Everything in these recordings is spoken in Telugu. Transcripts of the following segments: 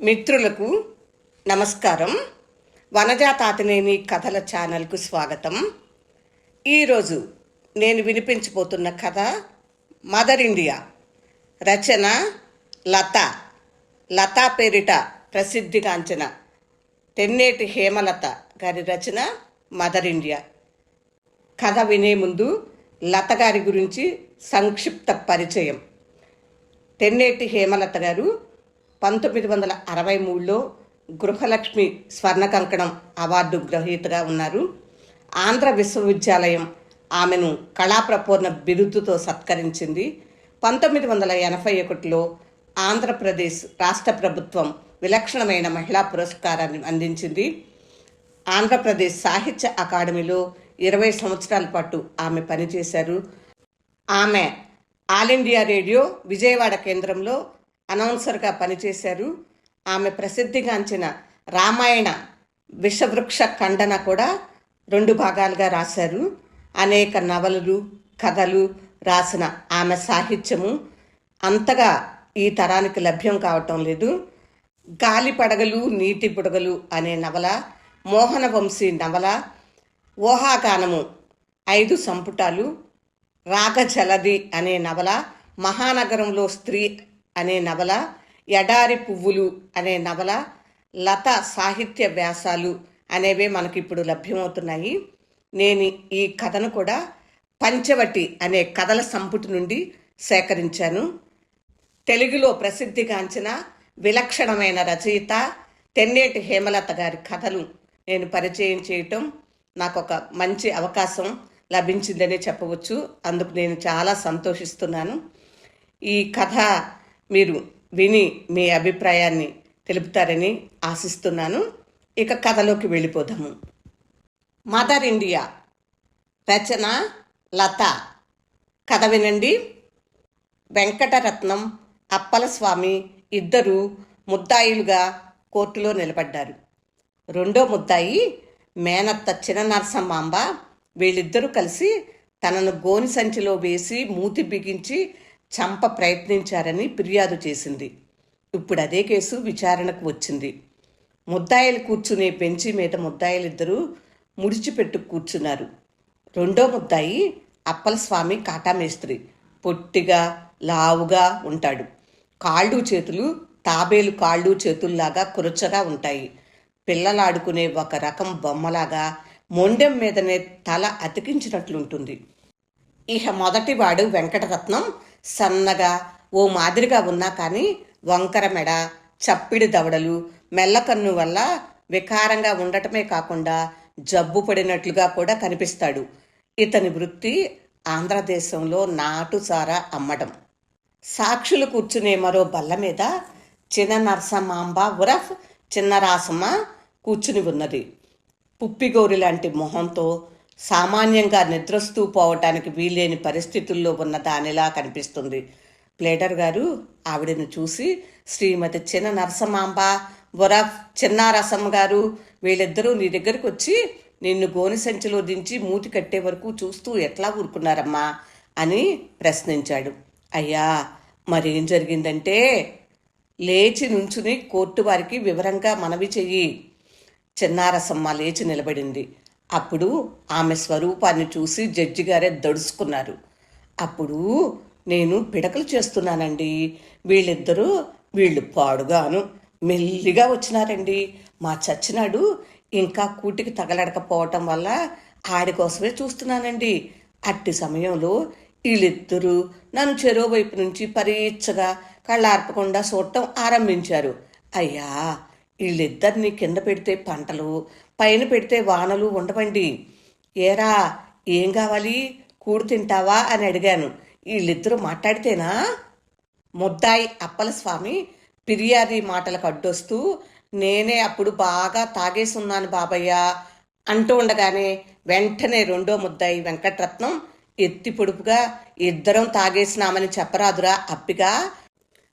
మిత్రులకు నమస్కారం. వనజా తాతనేని కథల ఛానల్కు స్వాగతం. ఈరోజు నేను వినిపించబోతున్న కథ మదర్ ఇండియా రచన లత. లతా పేరిట ప్రసిద్ధిగాంచిన తెన్నేటి హేమలత గారి రచన మదర్ ఇండియా. కథ వినే ముందు లత గారి గురించి సంక్షిప్త పరిచయం. తెన్నేటి హేమలత గారు పంతొమ్మిది వందల అరవై మూడులో గృహలక్ష్మి స్వర్ణ కంకణం అవార్డు గ్రహీతగా ఉన్నారు. ఆంధ్ర విశ్వవిద్యాలయం ఆమెను కళాప్రపూర్ణ బిరుదుతో సత్కరించింది. పంతొమ్మిది వందల ఎనభై ఒకటిలో ఆంధ్రప్రదేశ్ రాష్ట్ర ప్రభుత్వం విలక్షణమైన మహిళా పురస్కారాన్ని అందించింది. ఆంధ్రప్రదేశ్ సాహిత్య అకాడమీలో ఇరవై సంవత్సరాల పాటు ఆమె పనిచేశారు. ఆమె ఆల్ ఇండియా రేడియో విజయవాడ కేంద్రంలో అనౌన్సర్గా పనిచేశారు. ఆమె ప్రసిద్ధిగాంచిన రామాయణ విషవృక్ష ఖండన కూడా రెండు భాగాలుగా రాశారు. అనేక నవలలు కథలు రాసిన ఆమె సాహిత్యము అంతగా ఈ తరానికి లభ్యం కావటం లేదు. గాలి పడగలు నీటి బుడగలు అనే నవల మోహన వంశీ నవల ఊహాగానము ఐదు సంపుటాలు రాగజలది అనే నవల మహానగరంలో స్త్రీ అనే నవల ఎడారి పువ్వులు అనే నవల లత సాహిత్య వ్యాసాలు అనేవి మనకి ఇప్పుడు లభ్యమవుతున్నాయి. నేను ఈ కథను కూడా పంచవటి అనే కథల సంపుటి నుండి సేకరించాను. తెలుగులో ప్రసిద్ధిగాంచిన విలక్షణమైన రచయిత తెన్నేటి హేమలత గారి కథలు నేను పరిచయం చేయటం నాకు ఒక మంచి అవకాశం లభించిందని చెప్పవచ్చు. అందుకు నేను చాలా సంతోషిస్తున్నాను. ఈ కథ మీరు విని మీ అభిప్రాయాన్ని తెలుపుతారని ఆశిస్తున్నాను. ఇక కథలోకి వెళ్ళిపోదాము. మదర్ ఇండియా రచన లత. కథ వినండి. వెంకటరత్నం అప్పలస్వామి ఇద్దరు ముద్దాయిలుగా కోర్టులో నిలబడ్డారు. రెండో ముద్దాయి మేనత్త చిన్న నరసమ్మాంబ వీళ్ళిద్దరూ కలిసి తనను గోని సంచిలో వేసి మూతి బిగించి చంప ప్రయత్నించారని ఫిర్యాదు చేసింది. ఇప్పుడు అదే కేసు విచారణకు వచ్చింది. ముద్దాయిలు కూర్చునే బెంచి మీద ముద్దాయిలిద్దరూ ముడిచిపెట్టు కూర్చున్నారు. రెండో ముద్దాయి అప్పలస్వామి కాటామేస్త్రి. పొట్టిగా లావుగా ఉంటాడు. కాళ్ళు చేతులు తాబేలు కాళ్ళు చేతుల్లాగా కురచగా ఉంటాయి. పిల్లలాడుకునే ఒక రకం బొమ్మలాగా మొండెం మీదనే తల అతికించినట్లుంటుంది. ఇహ మొదటివాడు వెంకటరత్నం సన్నగా ఓ మాదిరిగా ఉన్నా కానీ వంకర మెడ చప్పిడి దవడలు మెల్లకన్ను వల్ల వికారంగా ఉండటమే కాకుండా జబ్బు పడినట్లుగా కూడా కనిపిస్తాడు. ఇతని వృత్తి ఆంధ్రదేశంలో నాటుసారా అమ్మడం సాక్షులు కూర్చునే మరో బల్ల మీద చిన్న నరసమాంబ ఉరఫ్ చిన్న రాసమ్మ కూర్చుని ఉన్నది. పుప్పిగోరి లాంటి మొహంతో సామాన్యంగా నిద్రస్తూ పోవటానికి వీలేని పరిస్థితుల్లో ఉన్న దానిలా కనిపిస్తుంది. ప్లేటర్ గారు ఆవిడను చూసి శ్రీమతి చిన్న నరసమాంబ బొరఫ్ చిన్నారసమ్మ గారు వీళ్ళిద్దరూ నీ దగ్గరకు వచ్చి నిన్ను గోని సంచిలో దించి మూతి కట్టే వరకు చూస్తూ ఎట్లా ఊరుకున్నారమ్మా? అని ప్రశ్నించాడు. అయ్యా మరేం జరిగిందంటే లేచి నుంచుని కోర్టు వారికి వివరంగా మనవి చెయ్యి. చిన్నారసమ్మ లేచి నిలబడింది. అప్పుడు ఆమె స్వరూపాన్ని చూసి జడ్జి గారే దడుచుకున్నారు. అప్పుడు నేను పిడకలు చేస్తున్నానండి. వీళ్ళిద్దరూ వీళ్ళు పాడుగాను మెల్లిగా వచ్చినారండి. మా చచ్చినాడు ఇంకా కూటికి తగలడకపోవటం వల్ల ఆడి కోసమే చూస్తున్నానండి. అట్టి సమయంలో వీళ్ళిద్దరూ నన్ను చెరువు వైపు నుంచి పరీచ్చగా కళ్ళార్పకుండా చూడటం ఆరంభించారు. అయ్యా వీళ్ళిద్దరిని కింద పెడితే పంటలు పైన పెడితే వానలు ఉండవండి. ఏరా ఏం కావాలి? కూడు తింటావా? అని అడిగాను. వీళ్ళిద్దరూ మాట్లాడితేనా? ముద్దాయి అప్పలస్వామి ఫిర్యాది మాటలకు అడ్డొస్తూ నేనే అప్పుడు బాగా తాగేసున్నాను బాబయ్య అంటూ ఉండగానే వెంటనే రెండో ముద్దాయి వెంకటరత్నం ఎత్తి పొడుపుగా ఇద్దరం తాగేసినామని చెప్పరాదురా అప్పిగా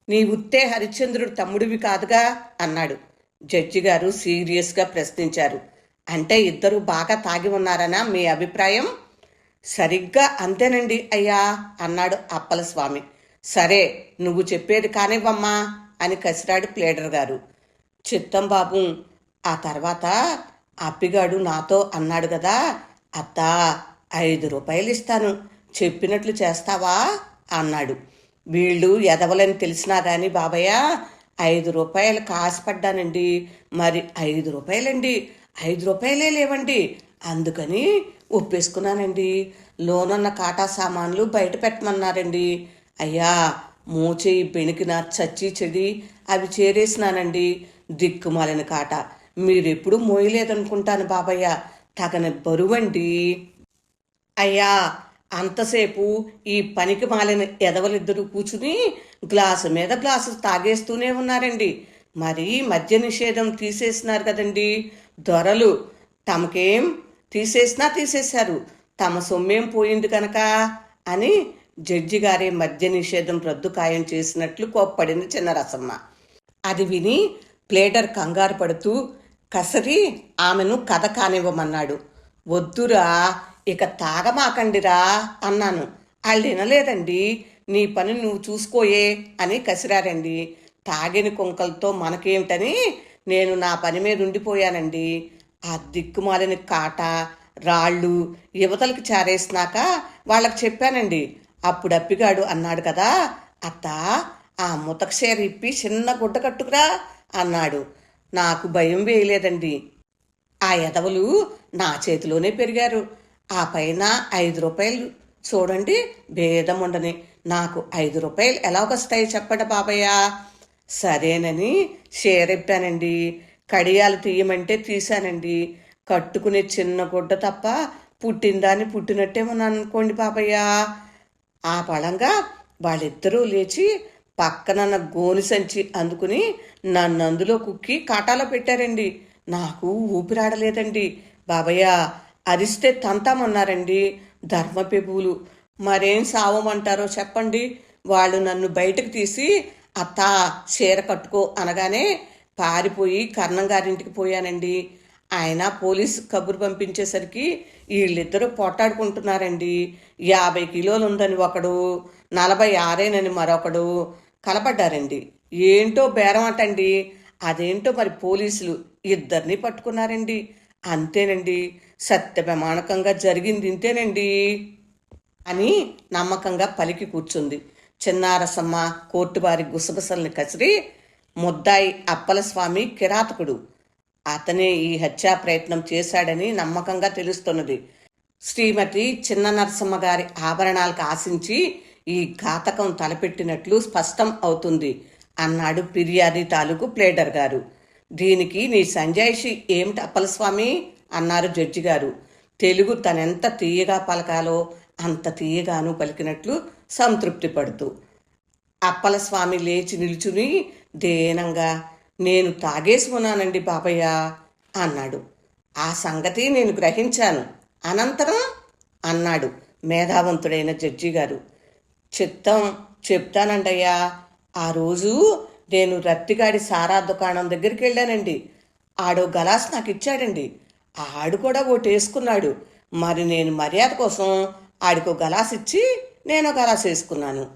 నీ ఉత్తే హరిశ్చంద్రుడు తమ్ముడివి కాదుగా అన్నాడు. జడ్జి గారు సీరియస్గా ప్రశ్నించారు. అంటే ఇద్దరు బాగా తాగి ఉన్నారనా మీ అభిప్రాయం? సరిగ్గా అంతేనండి అయ్యా అన్నాడు అప్పలస్వామి సరే నువ్వు చెప్పేది కానివ్వమ్మా అని కసిరాడు ప్లేడర్ గారు. చిత్తం బాబు ఆ తర్వాత అప్పిగాడు నాతో అన్నాడు కదా అత్తా ఐదు రూపాయలు ఇస్తాను చెప్పినట్లు చేస్తావా? అన్నాడు. వీళ్ళు ఎదవలని తెలిసినా కానీ బాబయ్య ఐదు రూపాయలు కాసుపడ్డానండి మరి ఐదు రూపాయలండి. ఐదు రూపాయలే లేవండి. అందుకని ఒప్పేసుకున్నానండి. లోనున్న కాటా సామాన్లు బయట పెట్టమన్నారండి. అయ్యా మూచేయి బెణికిన చచ్చి చెడి అవి చేరేసినానండి. దిక్కుమాలిన కాట. మీరెప్పుడు మోయలేదనుకుంటాను బాబయ్య. తగని బరువండి. అయ్యా అంతసేపు ఈ పనికి మాలిన ఎదవలిద్దరూ కూర్చుని గ్లాసు మీద గ్లాసు తాగేస్తూనే ఉన్నారండి. మరీ మద్య నిషేధం తీసేసినారు కదండి. దొరలు తమకేం తీసేసినా తీసేశారు. తమ సొమ్మేం పోయింది కనుక అని జడ్జి గారే మద్య నిషేధం రద్దు ఖాయం చేసినట్లు కోప్పడింది చిన్నరసమ్మ. అది విని ప్లేడర్ కంగారు పడుతూ కసరి ఆమెను కథ కానివ్వమన్నాడు. వద్దురా ఇక తాగమాకండిరా అన్నాను. వాళ్ళు వినలేదండి. నీ పని నువ్వు చూసుకోయే అని కసిరారండి. తాగిన కుంకలతో మనకేమిటని? నేను నా పని మీద ఉండిపోయానండి. ఆ దిక్కుమాలిన కాట రాళ్ళు యువతలకు చారేసినాక వాళ్ళకి చెప్పానండి. అప్పుడు అప్పిగాడు అన్నాడు కదా అత్త ఆ ముతక్షేర ఇప్పి చిన్న గుడ్డ కట్టుకురా అన్నాడు. నాకు భయం వేయలేదండి. ఆ ఎదవలు నా చేతిలోనే పెరిగారు. ఆ పైన ఐదు రూపాయలు చూడండి భేదం ఉండని. నాకు ఐదు రూపాయలు ఎలా వస్తాయి చెప్పండి బాబయ్య. సరేనని షేరెప్పానండి కడియాలు తీయమంటే తీశానండి. కట్టుకునే చిన్న గుడ్డ తప్ప పుట్టిందాన్ని పుట్టినట్టేమని అనుకోండి బాబయ్య. ఆ పళంగా వాళ్ళిద్దరూ లేచి పక్కన గోని సంచి అందుకుని నన్ను అందులో కుక్కి కాటాలో పెట్టారండి. నాకు ఊపిరాడలేదండి. బాబయ్య అరిస్తే తంతామన్నారండి ధర్మపెబులు మరేం సావమంటారో చెప్పండి. వాళ్ళు నన్ను బయటకు తీసి అత్త చీర కట్టుకో అనగానే పారిపోయి కర్ణం గారింటికి పోయానండి. ఆయన పోలీసు కబురు పంపించేసరికి వీళ్ళిద్దరూ పోటాడుకుంటున్నారండి యాభై కిలోలు ఉందని ఒకడు నలభై ఆరేనని మరొకడు కలపడ్డారండి. ఏంటో బేరం అదేంటో మరి పోలీసులు ఇద్దరిని పట్టుకున్నారండి. అంతేనండి. సత్య ప్రమాణకంగా జరిగింది ఇంతేనండి అని నమ్మకంగా పలికి కూర్చుంది. చిన్నారసమ్మ కోర్టువారి గుసగుసల్ని కసిరి ముద్దాయి అప్పలస్వామి కిరాతకుడు. అతనే ఈ హత్యా ప్రయత్నం చేశాడని నమ్మకంగా తెలుస్తున్నది. శ్రీమతి చిన్న నరసమ్మ గారి ఆభరణాలకు ఆశించి ఈ ఘాతకం తలపెట్టినట్లు స్పష్టం అవుతుంది అన్నాడు ఫిర్యాది తాలూకు ప్లేడర్ గారు. దీనికి నీ సంజాయిషి ఏమిటి అప్పలస్వామి? అన్నారు జడ్జి గారు. తెలుగు తనెంత తీయగా పలకాలో అంత తీయగాను పలికినట్లు సంతృప్తి పడుతూ. అప్పలస్వామి లేచి నిలుచుని దేనంగా నేను తాగేసి ఉన్నానండి బాబయ్య అన్నాడు. ఆ సంగతి నేను గ్రహించాను. అనంతరం అన్నాడు మేధావంతుడైన జడ్జి గారు. చిత్తం చెప్తానండయ్యా ఆ రోజు నేను రత్తిగాడి సారా దుకాణం దగ్గరికి వెళ్ళానండి. ఆడో గలాస్ నాకు ఇచ్చాడండి. ఆడు కూడా ఓటు వేసుకున్నాడు మరి నేను మర్యాద కోసం ఆడికో గలాస్ ఇచ్చి నేను గలాస్ వేసుకున్నాను.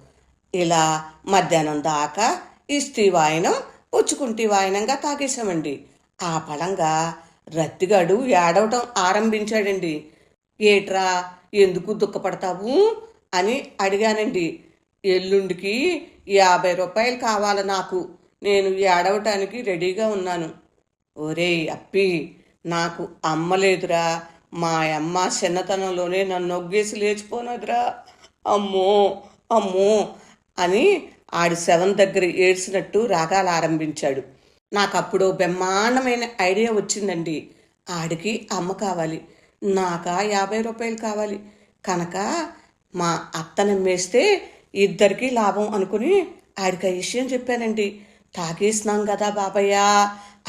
ఇలా మధ్యాహ్నం దాకా ఇస్తీ వాయనం పుచ్చుకుంటి వాయనంగా తాగేశామండి. ఆ పళంగా రత్తిగాడు ఏడవటం ఆరంభించాడండి. ఏట్రా ఎందుకు దుఃఖపడతావు అని అడిగానండి. ఎల్లుండికి యాభై రూపాయలు కావాలి నాకు. నేను ఏడవటానికి రెడీగా ఉన్నాను. ఒరే అప్పి నాకు అమ్మ లేదురా. మా అమ్మ చిన్నతనంలోనే నన్ను నొగ్గేసి లేచిపోనదురా. అమ్మో అమ్మో అని ఆడి శవం దగ్గర ఏడ్చినట్టు రాగాలు ఆరంభించాడు. నాకు అప్పుడు బ్రహ్మాండమైన ఐడియా వచ్చిందండి. ఆడికి అమ్మ కావాలి. నాకా యాభై రూపాయలు కావాలి. కనుక మా అత్తనమ్మేస్తే ఇద్దరికీ లాభం అనుకుని ఆడికి ఆ విషయం చెప్పానండి. తాగేసినాం కదా బాబయ్య.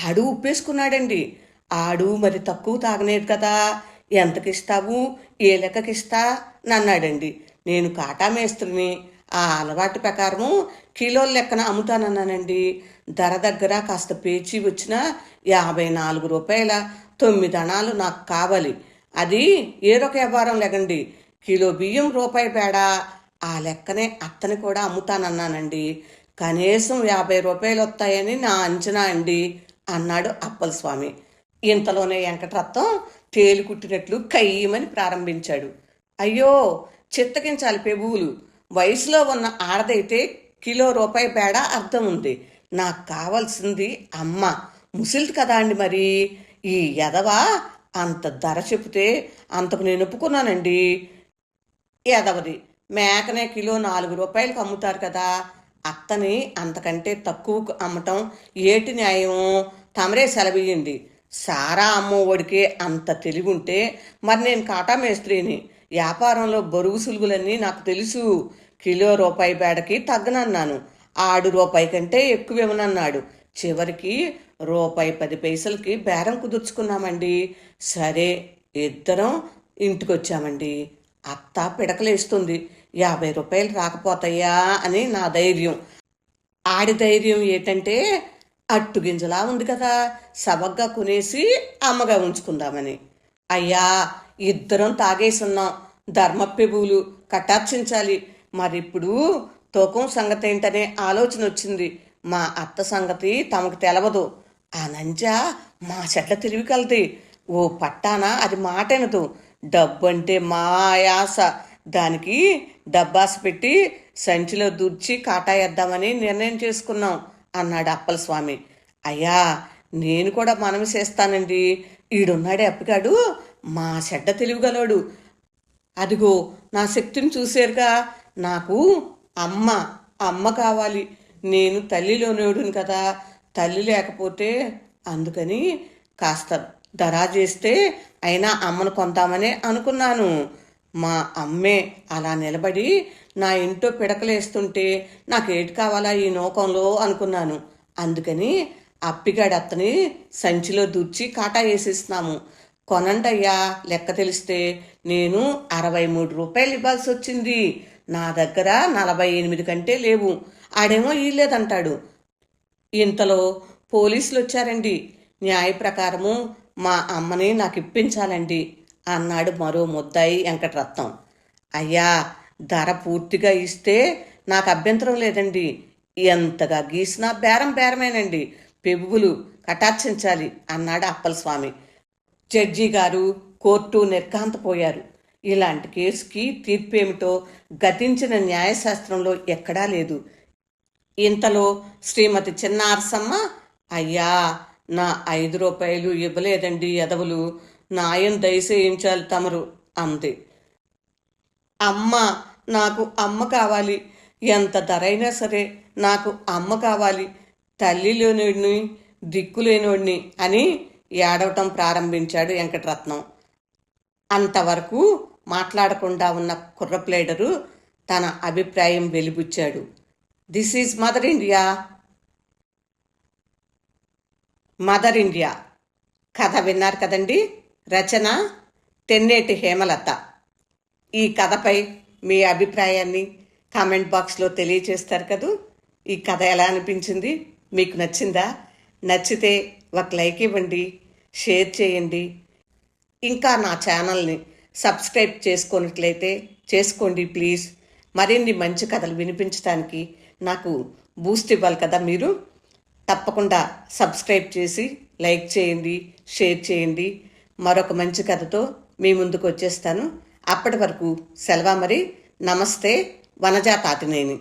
ఆడు ఉప్పేసుకున్నాడండి. ఆడు మరి తక్కువ తాగలేదు కదా. ఎంతకిస్తావు? ఏ లెక్కకిస్తా? నన్నాడండి. నేను కాటా మేస్త్రిని. ఆ అలవాటు ప్రకారము కిలోల లెక్కన అమ్ముతానన్నానండి. ధర దగ్గర కాస్త పేచి వచ్చిన యాభై నాలుగు రూపాయల తొమ్మిది అణాలు నాకు కావాలి. అది ఏదొక వ్యాపారం లేకండి కిలో బియ్యం రూపాయి పేడా. ఆ లెక్కనే అత్తని కూడా అమ్ముతానన్నానండి. కనీసం యాభై రూపాయలు వస్తాయని నా అంచనా అండి అన్నాడు అప్పల స్వామి ఇంతలోనే వెంకటరత్నం తేలి కుట్టినట్లు కయ్యమని ప్రారంభించాడు. అయ్యో చిత్తగించాలి పెబువులు. వయసులో ఉన్న ఆడదైతే కిలో రూపాయి పేడ అర్థం ఉంది నాకు కావాల్సింది అమ్మ. ముసిల్ది కదా అండి మరి. ఈ ఎదవా అంత ధర చెబితే అంతకు నేను ఒప్పుకున్నానండి ఎదవది మేకనే కిలో నాలుగు రూపాయలకు అమ్ముతారు కదా. అత్తని అంతకంటే తక్కువకు అమ్మటం ఏటి న్యాయం? తమరే సెలవియ్యండి. సారా అమ్మఒడికే అంత తెలివి ఉంటే మరి నేను కాటా మేస్త్రిని. వ్యాపారంలో బరువు సులువులన్నీ నాకు తెలుసు. కిలో రూపాయి బేడకి తగ్గనన్నాను. ఆడు రూపాయి కంటే ఎక్కువ చివరికి రూపాయి పది పైసలకి బేరం కుదుర్చుకున్నామండి. సరే ఇద్దరం ఇంటికొచ్చామండి. అత్త పిడకలేస్తుంది. యాభై రూపాయలు రాకపోతాయా అని నా ధైర్యం. ఆడి ధైర్యం ఏంటంటే అట్టు గింజలా ఉంది కదా సబగ్గా కొనేసి అమ్మగా ఉంచుకుందామని. అయ్యా ఇద్దరం తాగేసున్నాం. ధర్మప్పెబులు కటాక్షించాలి. మరిప్పుడు తూకం సంగతి ఏంటనే ఆలోచన వచ్చింది. మా అత్త సంగతి తమకు తెలవదు. ఆ నంజ మా చెట్ల తెలివి కలది. ఓ పట్టాన అది మాటెనదు. డబ్బు అంటే మా ఆయాస దానికి డబ్బాస్ పెట్టి సంచిలో దూర్చి కాటాయేద్దామని నిర్ణయం చేసుకున్నాం అన్నాడు అప్పల స్వామి అయ్యా నేను కూడా మనం చేస్తానండి. ఈడున్నాడే అప్పగాడు మా చెడ్డ తెలివిగలవాడు. అదిగో నా శక్తిని చూసేరుగా నాకు అమ్మ అమ్మ కావాలి. నేను తల్లిలోనేడును కదా. తల్లి లేకపోతే అందుకని కాస్త దరా చేస్తే అయినా అమ్మను కొందామని అనుకున్నాను. మా అమ్మే అలా నిలబడి నా ఇంట్లో పిడకలేస్తుంటే నాకేటి కావాలా ఈ నూకంలో అనుకున్నాను. అందుకని అప్పిగాడత్తని సంచిలో దూర్చి కాటా వేసేస్తున్నాము కొనండయ్యా లెక్క తెలిస్తే నేను అరవై మూడు రూపాయలు ఇవ్వాల్సి వచ్చింది నా దగ్గర నలభై ఎనిమిది కంటే లేవు. ఆడేమో ఇల్లేదంటాడు ఇంతలో పోలీసులు వచ్చారండి న్యాయ ప్రకారము మా అమ్మని నాకు ఇప్పించాలండి అన్నాడు మరో ముద్దాయి వెంకటరత్నం. అయ్యా ధర పూర్తిగా ఇస్తే నాకు అభ్యంతరం లేదండి. ఎంతగా గీసినా బేరం బేరమేనండి. పెబుగులు కటాక్షించాలి అన్నాడు అప్పల స్వామి జడ్జి గారు కోర్టు నిర్ఘాంతపోయారు. ఇలాంటి కేసుకి తీర్పేమిటో గతించిన న్యాయశాస్త్రంలో ఎక్కడా లేదు. ఇంతలో శ్రీమతి చిన్నారసమ్మ అయ్యా నా ఐదు రూపాయలు ఇవ్వలేదండి ఎదవులు నాయం దయచేయించాలి తమరు అంది. అమ్మ నాకు అమ్మ కావాలి. ఎంత ధరైనా సరే నాకు అమ్మ కావాలి. తల్లి లేనివాడిని దిక్కు లేనివాడిని అని ఏడవటం ప్రారంభించాడు వెంకటరత్నం. అంతవరకు మాట్లాడకుండా ఉన్న కుర్రప్లేడరు తన అభిప్రాయం వెలిబుచ్చాడు. This is mother India mother India కథ విన్నారు కదండి. రచన తెన్నేటి హేమలత. ఈ కథపై మీ అభిప్రాయాన్ని కామెంట్ బాక్స్లో తెలియచేస్తారు కదూ? ఈ కథ ఎలా అనిపించింది? మీకు నచ్చిందా? నచ్చితే ఒక లైక్ ఇవ్వండి షేర్ చేయండి. ఇంకా నా ఛానల్ని సబ్స్క్రైబ్ చేసుకున్నట్లయితే చేసుకోండి ప్లీజ్. మరిన్ని మంచి కథలు వినిపించడానికి నాకు బూస్ట్ ఇవ్వాలి కదా మీరు? తప్పకుండా సబ్స్క్రైబ్ చేసి లైక్ చేయండి షేర్ చేయండి. మరొక మంచి కథతో మీ ముందుకు వచ్చేస్తాను. అప్పటి వరకు సెలవా మరి. నమస్తే వనజా తాతినేని